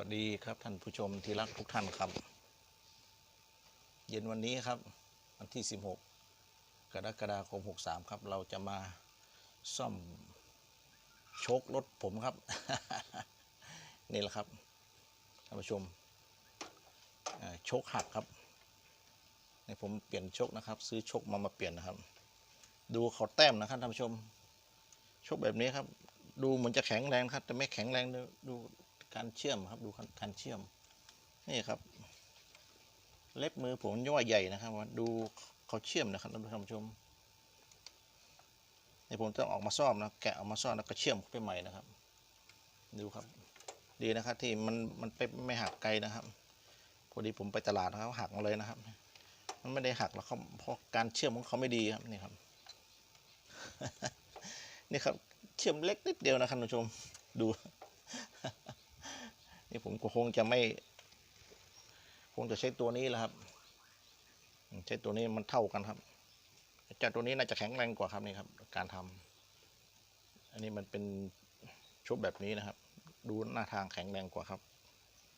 วัสดีครับท่านผู้ชมที่รักทุกท่านครับ เย็นวันนี้ครับ วันที่ 16 กรกฎาคม 63 ครับ เราจะมาซ่อมโชครถผมครับ นี่แหละครับท่านผู้ชมโชคหักครับในผมเปลี่ยนโชคนะครับ ซื้อโชคมามาเปลี่ยนนะครับ ดูเขาแต้มนะครับท่านผู้ชมโชคแบบนี้ครับ ดูเหมือนจะแข็งแรงครับ แต่ไม่แข็งแรงดู การเชื่อมครับดูการเชื่อมนี่ครับ เล็บมือผมย่อใหญ่นะครับว่าดูเขาเชื่อมนะครับท่านผู้ชมนี่ผมต้องออกมาซ่อมนะแกะออกมาซ่อมแล้วก็เชื่อมไปใหม่นะครับ ดูครับ ดีนะครับที่มันมันไปไม่หักไกลนะครับพอดีผมไปตลาดนะครับหักมาเลยนะครับ มันไม่ได้หักแล้วเขาเพราะการเชื่อมของเขาไม่ดีครับนี่ครับ นี่ครับเชื่อมเล็กนิดเดียวนะครับท่านผู้ชมดู นี่ผมก็คงจะไม่ คงจะใช้ตัวนี้แหละครับ ใช้ตัวนี้มันเท่ากันครับจ้าตัวนี้น่าจะแข็งแรงกว่าครับนี่ครับ การทำอันนี้มันเป็นชุบแบบนี้นะครับ ดูหน้าทางแข็งแรงกว่าครับ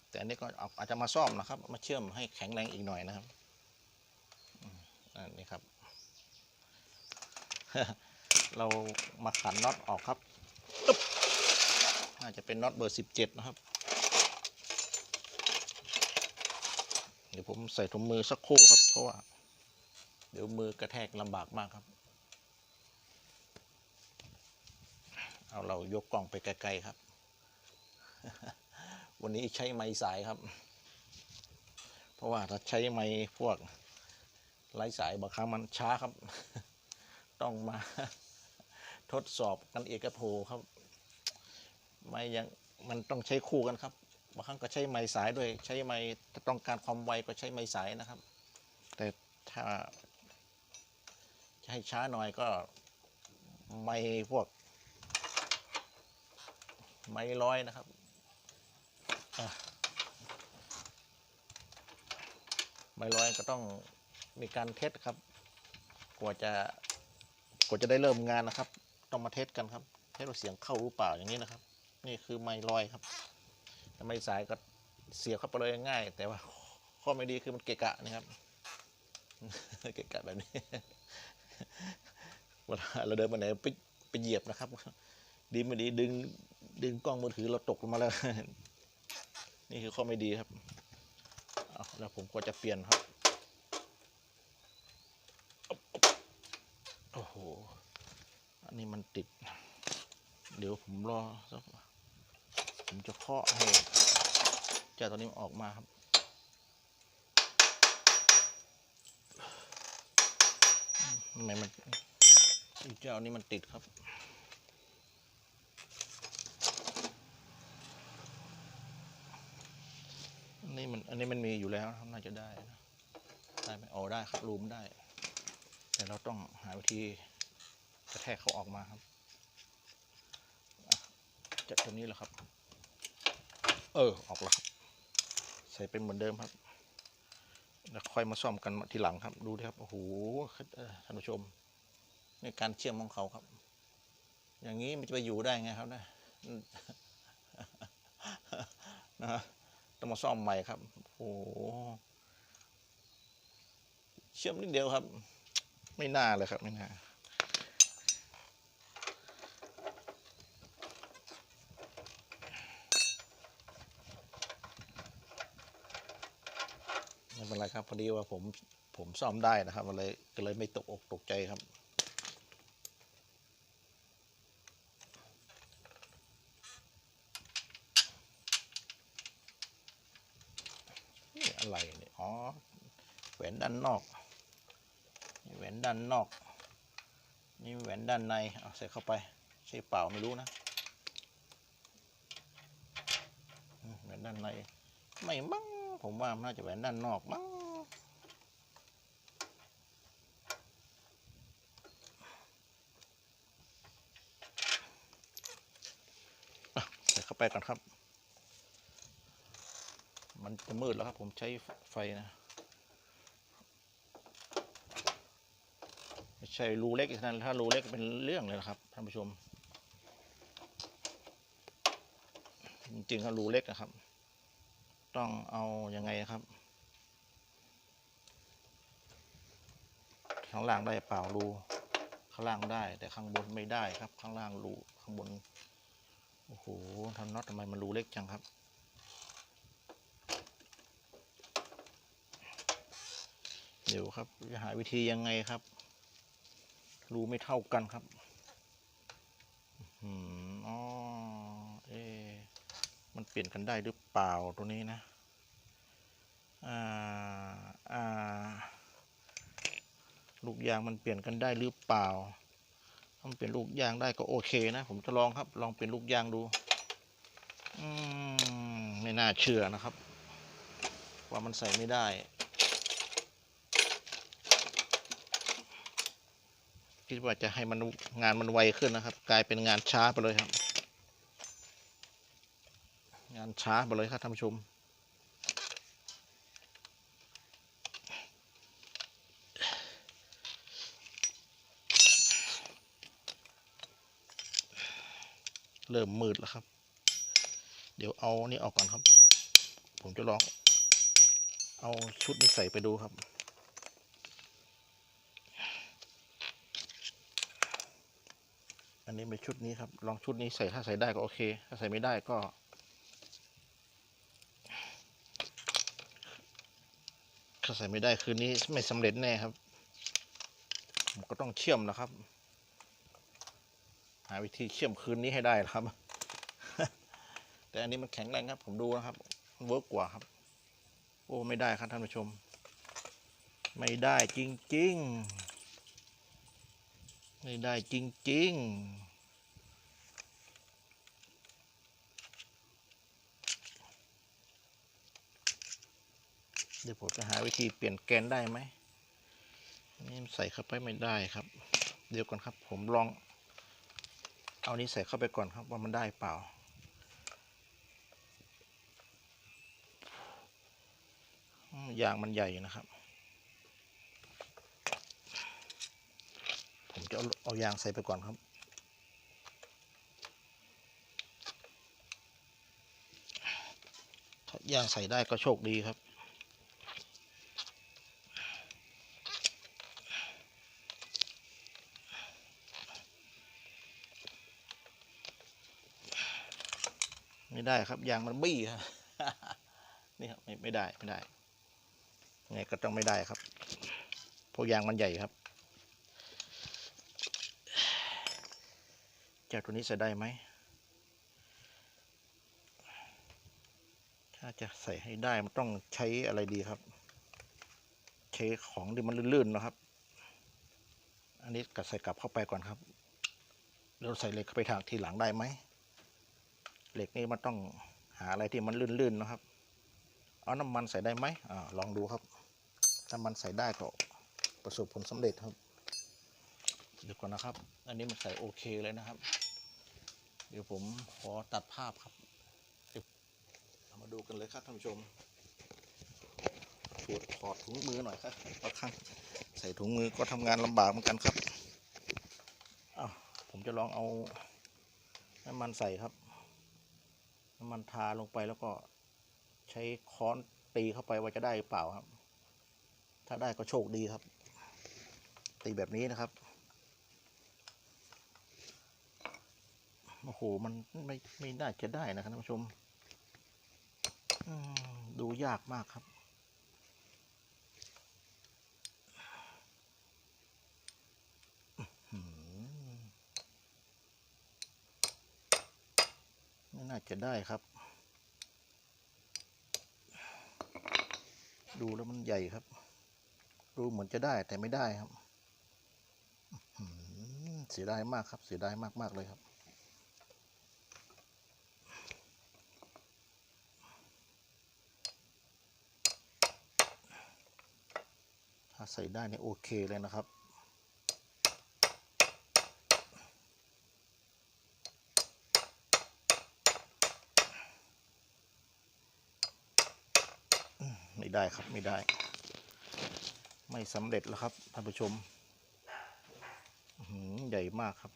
แต่อันนี้ก็อาจจะมาซ่อมนะครับ มาเชื่อมให้แข็งแรงอีกหน่อยนะครับอันนี้ครับ เรามาขันน็อตออกครับอึ๊บน่าจะเป็นน็อตเบอร์สิบเจ็ดนะครับ ดี๋ยวผมใส่ถุงมือสักครู่ครับ เพราะว่า เดี๋ยวมือกระแทกลำบากมากครับ เอาเรายกกล่องไปไกลๆครับ วันนี้ใช้ไม้สายครับ เพราะว่าถ้าใช้ไม้พวกไร้สายบางครั้งมันช้าครับ ต้องมาทดสอบกันเอกโทครับ ไม่ยังมันต้องใช้คู่กันครับ บางครั้งก็ใช้ไม้สายด้วย ใช้ไม้ถ้าต้องการความไวก็ใช้ไม้สายนะครับ แต่ถ้าจะให้ช้าหน่อยก็ไม้พวก ไม้ร้อยนะครับไม้ร้อยก็ต้องมีการเทสครับ กว่าจะกว่าจะได้เริ่มงานนะครับ ต้องมาเทสกันครับ เทสว่าเสียงเข้าหรือเปล่าอย่างนี้นะครับ นี่คือไม้ลอยครับ ถ้าไม่สายก็เสียบเข้าไปเลยง่าย แต่ว่าข้อไม่ดีคือมันเกะกะนะครับ เกะกะแบบนี้เวลาเราเดินไปไหนไปไปเหยียบนะครับ ดีไม่ดีดึงดึงกล้องมือถือเราตกลงมาแล้ว นี่คือข้อไม่ดีครับเอาแล้วผมก็จะเปลี่ยนครับโอ้โห อันนี้มันติด เดี๋ยวผมรอสัก ผมจะเคาะให้เจ้าตัวนี้ออกมาครับทำไมมันอีเจ้านี้มันติดครับอันนี้มันอันนี้มันมีอยู่แล้วนะครับน่าจะได้นะได้ไหมอ๋อได้ครับรูมได้ แต่เราต้องหาวิธีกระแทกเขาออกมาครับอะจากตัวนี้แหละครับ เออ ออกแล้วครับ ใส่เป็นเหมือนเดิมครับ แล้วค่อยมาซ่อมกันทีหลังครับ ดูดิครับ โอ้โห ท่านผู้ชม ในการเชื่อมของเขาครับ อย่างนี้มันจะไปอยู่ได้ไงครับนะนะต้องมาซ่อมใหม่ครับ โอ้เชื่อมนิดเดียวครับ ไม่น่าเลยครับ ไม่น่า ไม่เป็นไรครับพอดีว่าผมผมซ่อมได้นะครับมันเลยก็เลยไม่ตกอกตกใจครับนี่อะไรเนี่ยอ๋อแหวนด้านนอกนี่แหวนด้านนอก นี่แหวนด้านในเอาใส่เข้าไปใช่เปล่าไม่รู้นะแหวนด้านในไม่มั้ง ผมว่าน่าจะแหวนด้านนอกมั้งใส่เข้าไปก่อนครับ มันจะมืดแล้วครับ ผมใช้ไฟนะ ไม่ใช่รูเล็กอีกเท่านั้นถ้ารูเล็กเป็นเรื่องเลยนะครับท่านผู้ชม จริงๆถ้ารูเล็กนะครับ ต้องเอายังไงครับข้างล่างได้เปล่ารูข้างล่างได้ แต่ข้างบนไม่ได้ครับ ข้างล่างรูข้างบนโอ้โหทำน็อตทำไมมันรูเล็กจังครับเดี๋ยวครับจะหาวิธียังไงครับ รูไม่เท่ากันครับ อืม มันเปลี่ยนกันได้หรือเปล่าตัวนี้นะอ่าอ่าลูกยางมันเปลี่ยนกันได้หรือเปล่าถ้ามันเปลี่ยนลูกยางได้ก็โอเคนะ ผมจะลองครับลองเปลี่ยนลูกยางดูอืมไม่น่าเชื่อนะครับ ว่ามันใส่ไม่ได้คิดว่าจะให้มันงานมันไวขึ้นนะครับ กลายเป็นงานช้าไปเลยครับ งานช้าไปเลยครับท่านผู้ชม เริ่มมืดแล้วครับ เดี๋ยวเอานี่ออกก่อนครับ ผมจะลอง เอาชุดนี้ใส่ไปดูครับอันนี้เป็นชุดนี้ครับ ลองชุดนี้ใส่ถ้าใส่ได้ก็โอเค ถ้าใส่ไม่ได้ก็ ถ้าใส่ไม่ได้คืนนี้ไม่สำเร็จแน่ครับผมก็ต้องเชื่อมนะครับ หาวิธีเชื่อมคืนนี้ให้ได้ครับ แต่อันนี้มันแข็งแรงครับ ผมดูนะครับมันเวิร์กกว่าครับ โอ้ไม่ได้ครับท่านผู้ชม ไม่ได้จริงๆ ไม่ได้จริงๆ เดี๋ยวผมจะหาวิธีเปลี่ยนแกนได้ไหมนี่ใส่เข้าไปไม่ได้ครับ เดี๋ยวก่อนครับ ผมลอง เอานี้ใส่เข้าไปก่อนครับว่ามันได้เปล่าอืมยางมันใหญ่นะครับ ผมจะเอาเอายางใส่ไปก่อนครับถ้ายางใส่ได้ก็โชคดีครับ ไม่ได้ครับยางมันบี้ครับนี่ครับไม่ไม่ได้ไม่ได้ไงก็ต้องไม่ได้ครับเพราะยางมันใหญ่ครับเจ้าตัวนี้ใส่ได้ไหมถ้าจะใส่ให้ได้มันต้องใช้อะไรดีครับ ใช้ของที่มันลื่นๆนะครับ อันนี้กัดใส่กลับเข้าไปก่อนครับแล้วใส่เหล็กเข้าไปทางทีหลังได้ไหม เหล็กนี่มันต้องหาอะไรที่มันลื่นๆนะครับ เอาน้ำมันใส่ได้ไหมอ่าลองดูครับ น้ำมันใส่ได้ก็ประสบผลสำเร็จครับ เดี๋ยวก่อนนะครับ อันนี้มันใส่โอเคเลยนะครับ เดี๋ยวผมขอตัดภาพครับเรามาดูกันเลยครับท่านผู้ชมตรวจถอดถุงมือหน่อยครับบางครั้งใส่ถุงมือก็ทำงานลำบากเหมือนกันครับอ้าวผมจะลองเอาน้ำมันใส่ครับ มันทาลงไปแล้วก็ใช้ค้อนตีเข้าไปว่าจะได้หรือเปล่าครับ ถ้าได้ก็โชคดีครับ ตีแบบนี้นะครับโอ้โหมันไม่ไม่น่าจะได้นะครับท่านผู้ชมดูยากมากครับ อื้อหือไม่ น่าจะได้ครับ ดูแล้วมันใหญ่ครับ ดูเหมือนจะได้แต่ไม่ได้ครับเสียดายมากครับ เสียดายมาก ๆ เลยครับ ถ้าใส่ได้เนี่ยโอเคเลยนะครับ ได้ครับไม่ได้ ไม่สำเร็จแล้วครับท่านผู้ชมใหญ่มากครับ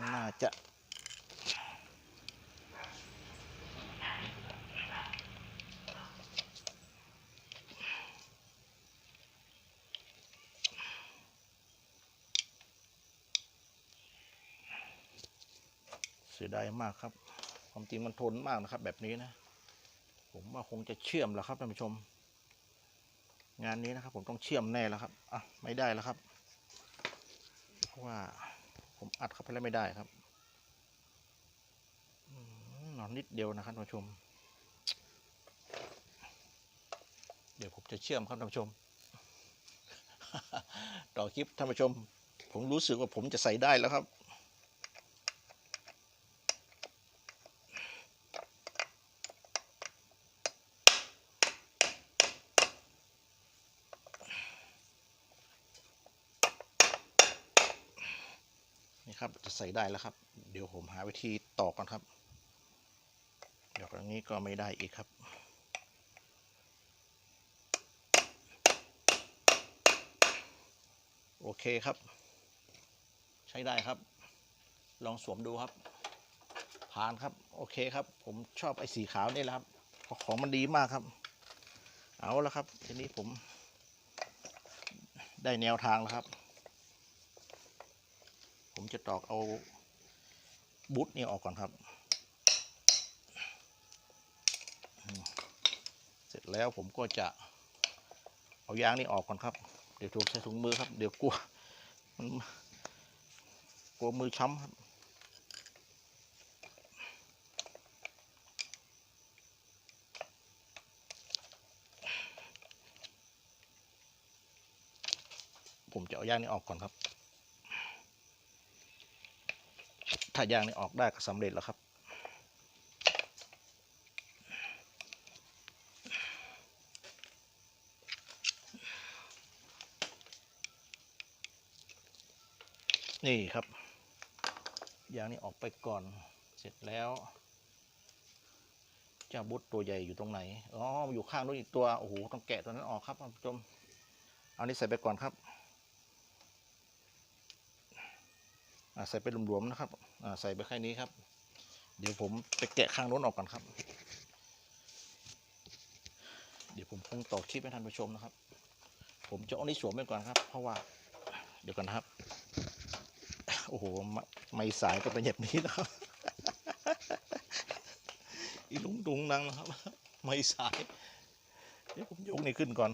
น่าจะเสียดายมากครับ ความจริงมันทนมากนะครับ แบบนี้นะ ผมว่าคงจะเชื่อมแล้วครับท่านผู้ชม งานนี้นะครับ ผมต้องเชื่อมแน่แล้วครับอะไม่ได้แล้วครับเพราะว่าผมอัดเข้าไปแล้วไม่ได้ครับอืมนอนนิดเดียวนะครับท่านผู้ชม เดี๋ยวผมจะเชื่อมครับท่านผู้ชม ต่อคลิปท่านผู้ชม ผมรู้สึกว่าผมจะใส่ได้แล้วครับ นี่ครับจะใส่ได้แล้วครับ เดี๋ยวผมหาวิธีต่อก่อนครับเดี๋ยวอย่างนี้ก็ไม่ได้อีกครับ โอเคครับ ใช้ได้ครับ ลองสวมดูครับผ่านครับโอเคครับ ผมชอบไอ้สีขาวนี่แหละครับเพราะของมันดีมากครับ เอาละครับ ทีนี้ผมได้แนวทางแล้วครับ จะตอกเอาบุ๊ทนี่ออกก่อนครับ เสร็จแล้วผมก็จะเอายางนี่ออกก่อนครับ เดี๋ยวถูกใส่ถุงมือครับ เดี๋ยวกลัวมันกลัวมือช้ำครับผมจะเอายางนี่ออกก่อนครับ ถ้ายางนี่ออกได้ก็สำเร็จแล้วครับ นี่ครับ ยางนี่ออกไปก่อนเสร็จแล้วเจ้าบุตตัวใหญ่อยู่ตรงไหน อ๋อ อยู่ข้างนู้นอีกตัว โอ้โห ต้องแกะตัวนั้นออกครับท่านผู้ชม เอานี่ใส่ไปก่อนครับอ่า ใส่ไปรวมๆนะครับใส่ไปแค่นี้ครับ เดี๋ยวผมไปแกะข้างโน้นออกก่อนครับ เดี๋ยวผมคงต่อคลิปให้ท่านผู้ชมนะครับ ผมจะเอานี้สวมไปก่อนครับ เพราะว่าเดี๋ยวกันนะครับ โอ้โหไม่ไม่สายก็เป็นแบบนี้นะครับอีลุงตุงนังนะครับ ไม่สาย เดี๋ยวผมยกนี่ขึ้นก่อน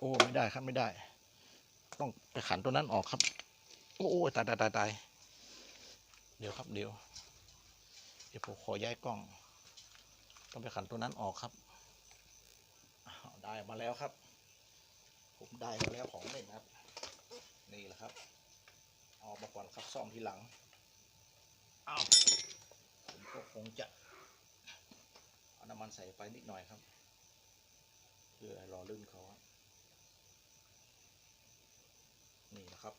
โอ้ไม่ได้ครับไม่ได้ ต้องไปขันตัวนั้นออกครับ โอ้ตายตายตายตายเดี๋ยวครับเดี๋ยวเดี๋ยวผมขอย้ายกล้อง ต้องไปขันตัวนั้นออกครับได้มาแล้วครับ ผมได้มาแล้วของเล่นครับ นี่แหละครับเอามาก่อนครับซ่อมทีหลังอ้าวผมก็คงจะเอาน้ำมันใส่ไปนิดหน่อยครับ เพื่อรอลื่นเขาครับ นี่นะครับ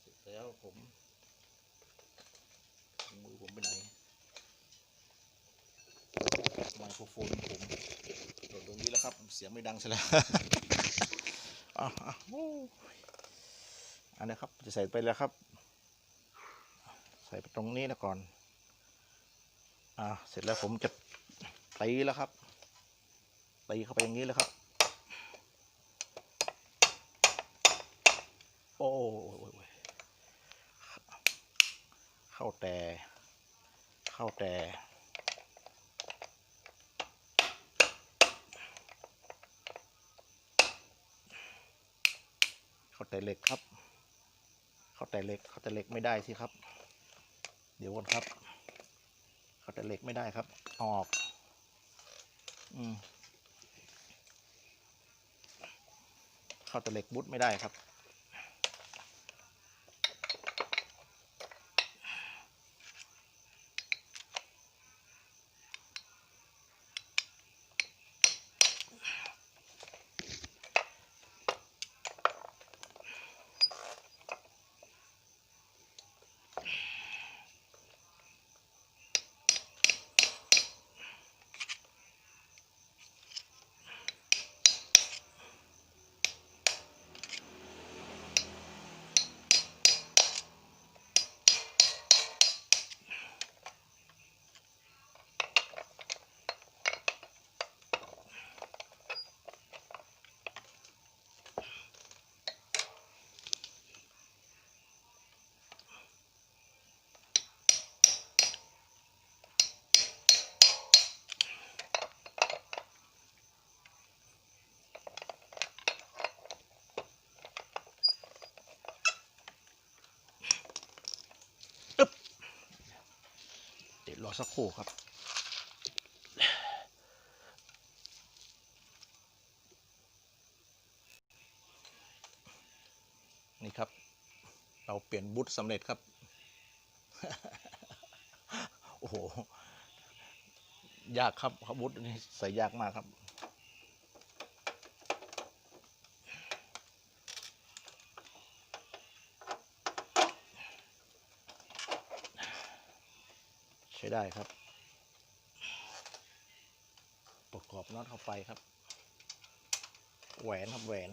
เสร็จแล้วผมมือผมไปไหนไมโครโฟนผมโดดตรงนี้แล้วครับ เสียงไม่ดังใช่แล้วอะอะโอ้ยอันนี้ครับ จะใส่ไปแล้วครับ ใส่ไปตรงนี้นะก่อน อ่า เสร็จแล้วผมจะตีแล้วครับตีเข้าไปอย่างนี้เลยครับ โอ้ยเข้าแต่ เข้าแต่เข้าแต่เหล็กครับ เข้าแต่เหล็กเข้าแต่เหล็กไม่ได้สิครับ เดี๋ยวก่อนครับ เข้าแต่เหล็กไม่ได้ครับ ออก อืมเข้าแต่เหล็กบุดไม่ได้ครับ อสักครู่ครับ นี่ครับ เราเปลี่ยนบุตสำเร็จครับ โอ้โห ยากครับครับบุตนี่ใส่ยากมากครับ ได้ครับ ประกอบน็อตเข้าไปครับ แหวนครับแหวน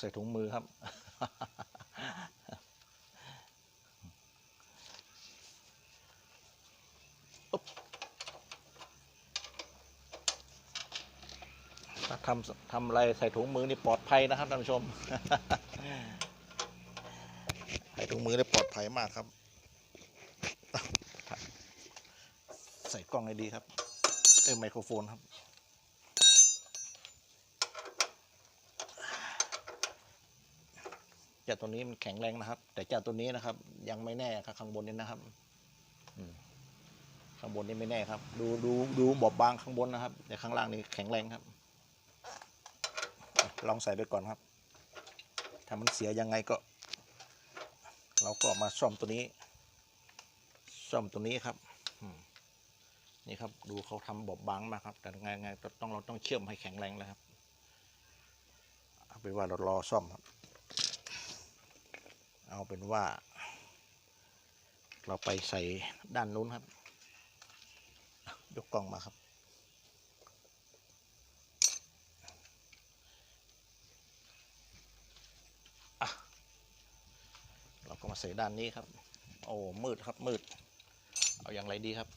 ใส่ถุงมือครับถ้าทำทำอะไรใส่ถุงมือนี่ปลอดภัยนะครับท่านผู้ชม ใส่ถุงมือนี่ปลอดภัยมากครับ ใส่กล้องให้ดีครับ เอ้ยไมโครโฟนครับ เจ้าตัวนี้มันแข็งแรงนะครับ แต่เจ้าตัวนี้นะครับ ยังไม่แน่ครับข้างบนนี้นะครับข้างบนนี้ไม่แน่ครับ ดูดูดูบอบบางข้างบนนะครับ แต่ข้างล่างนี่แข็งแรงครับ ลองใส่ไปก่อนครับ ถ้ามันเสียยังไงก็ เราก็มาซ่อมตัวนี้ซ่อมตัวนี้ครับนี่ครับ ดูเขาทำบอบบางมากครับ แต่ไงไงต้องเราต้องเชื่อมให้แข็งแรงแล้วครับเอาเป็นว่าเรารอซ่อมครับ เอาเป็นว่า เราไปใส่ด้านนู้นครับ ยกกล้องมาครับ เราก็มาใส่ด้านนี้ครับ โอ้มืดครับมืด เอาอย่างไรดีครับ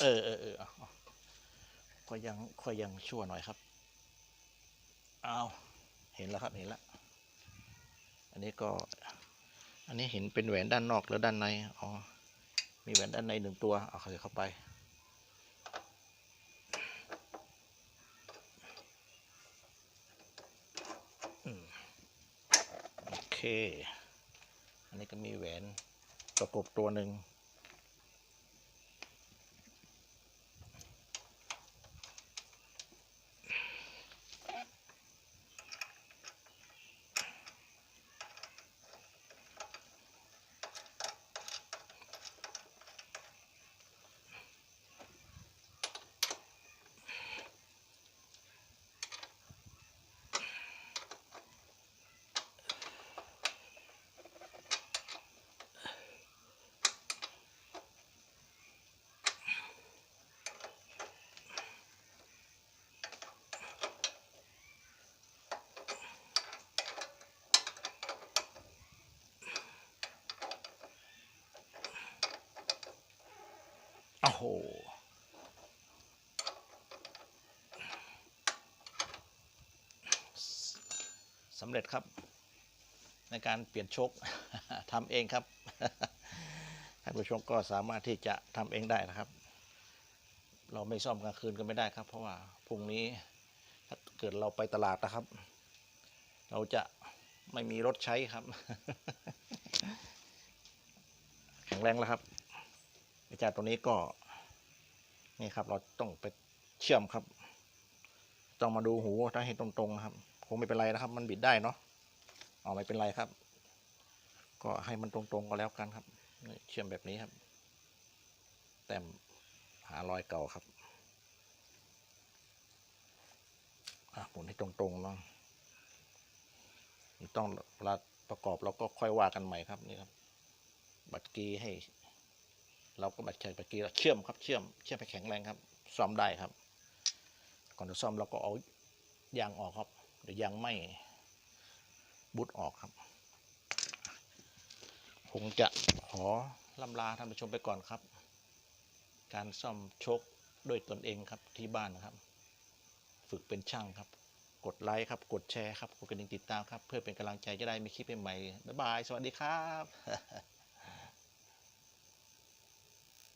เออเออเออเอาเอาก็ยังก็ยังชั่วหน่อยครับ เอาเห็นแล้วครับ เห็นแล้ว อันนี้ก็ อันนี้เห็นเป็นแหวนด้านนอกหรือด้านใน อ๋อ มีแหวนด้านในหนึ่งตัว เอาใส่เข้าไป โอเค อันนี้ก็มีแหวนประกบตัวหนึ่ง หสำเร็จครับ ในการเปลี่ยนชคทำเองครับท่านผู้ชมก็สามารถที่จะทำเองได้นะครับ เราไม่ซ่อมกลางคืนก็ไม่ได้ครับ เพราะว่าพรุ่งนี้ถ้าเกิดเราไปตลาดนะครับ เราจะไม่มีรถใช้ครับ แข็งแรงแล้วครับไอ้เจ้าตัวนี้ก็ นี่ครับ เราต้องไปเชื่อมครับ ต้องมาดูหูถ้าให้ตรงๆนะครับ คงไม่เป็นไรนะครับ มันบิดได้เนาะอ๋อไม่เป็นไรครับ ก็ให้มันตรงๆก็แล้วกันครับเชื่อมแบบนี้ครับ แต้มหารอยเก่าครับอะหมุนให้ตรงๆเนาะต้องเวลาประกอบเราก็ค่อยว่ากันใหม่ครับนี่ครับ บัตรกีให้ เราก็บัตรใช้บัตรกีเราเชื่อมครับเชื่อมเชื่อมให้แข็งแรงครับ ซ่อมได้ครับ ก่อนจะซ่อมเราก็เอายางออกครับ เดี๋ยวยังไม่บุดออกครับคงจะขอลำลาท่านผู้ชมไปก่อนครับ การซ่อมชคด้วยตนเองครับที่บ้านนะครับ ฝึกเป็นช่างครับ กดไลค์ครับ กดแชร์ครับ กดกระดิ่งติดตามครับ เพื่อเป็นกำลังใจจะได้มีคลิปใหม่ๆบ๊ายบาย สวัสดีครับ